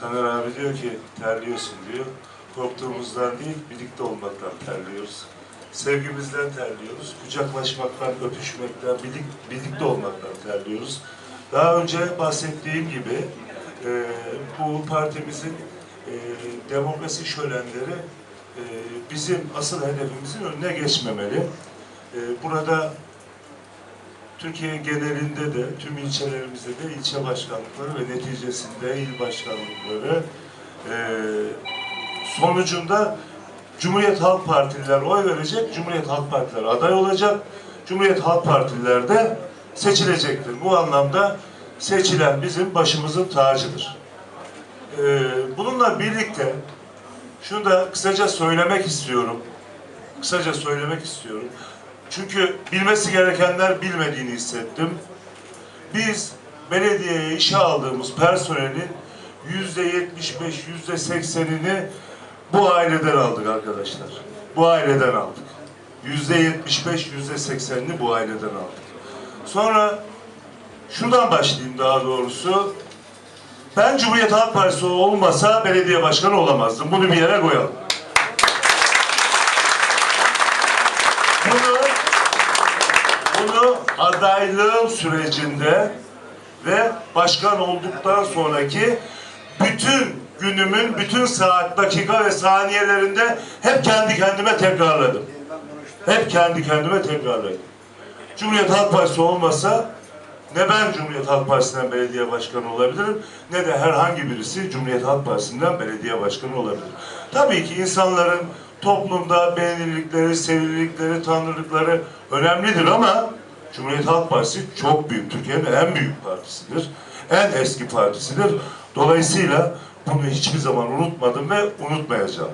Taner abi diyor ki terliyorsun diyor. Korktuğumuzdan değil, birlikte olmaktan terliyoruz. Sevgimizden terliyoruz. Kucaklaşmaktan, öpüşmekten, birlik, birlikte olmaktan terliyoruz. Daha önce bahsettiğim gibi e, bu partimizin e, demokrasi şölenleri e, bizim asıl hedefimizin önüne geçmemeli. E, burada Türkiye genelinde de, tüm ilçelerimizde de ilçe başkanlıkları ve neticesinde il başkanlıkları eee, sonucunda Cumhuriyet Halk Partililer oy verecek, Cumhuriyet Halk Partiler aday olacak, Cumhuriyet Halk Partililer de seçilecektir. Bu anlamda seçilen bizim başımızın tacıdır. Eee, bununla birlikte şunu da kısaca söylemek istiyorum. Kısaca söylemek istiyorum. Çünkü bilmesi gerekenler bilmediğini hissettim. Biz belediyeye işe aldığımız personelin yüzde yetmiş beş, yüzde seksenini bu aileden aldık arkadaşlar. Bu aileden aldık. Yüzde yetmiş beş, yüzde seksenini bu aileden aldık. Sonra şuradan başlayayım daha doğrusu. Ben Cumhuriyet Halk Partisi olmasa belediye başkanı olamazdım. Bunu bir yere koyalım. Bunu bunu adaylığım sürecinde ve başkan olduktan sonraki bütün günümün bütün saat, dakika ve saniyelerinde hep kendi kendime tekrarladım. Hep kendi kendime tekrarladım. Cumhuriyet Halk Partisi olmasa ne ben Cumhuriyet Halk Partisi'nden belediye başkanı olabilirim ne de herhangi birisi Cumhuriyet Halk Partisi'nden belediye başkanı olabilir. Tabii ki insanların toplumda beğenilikleri, sevilirlikleri, tanrılıkları önemlidir ama Cumhuriyet Halk Partisi çok büyük. Türkiye'nin en büyük partisidir. En eski partisidir. Dolayısıyla bunu hiçbir zaman unutmadım ve unutmayacağım.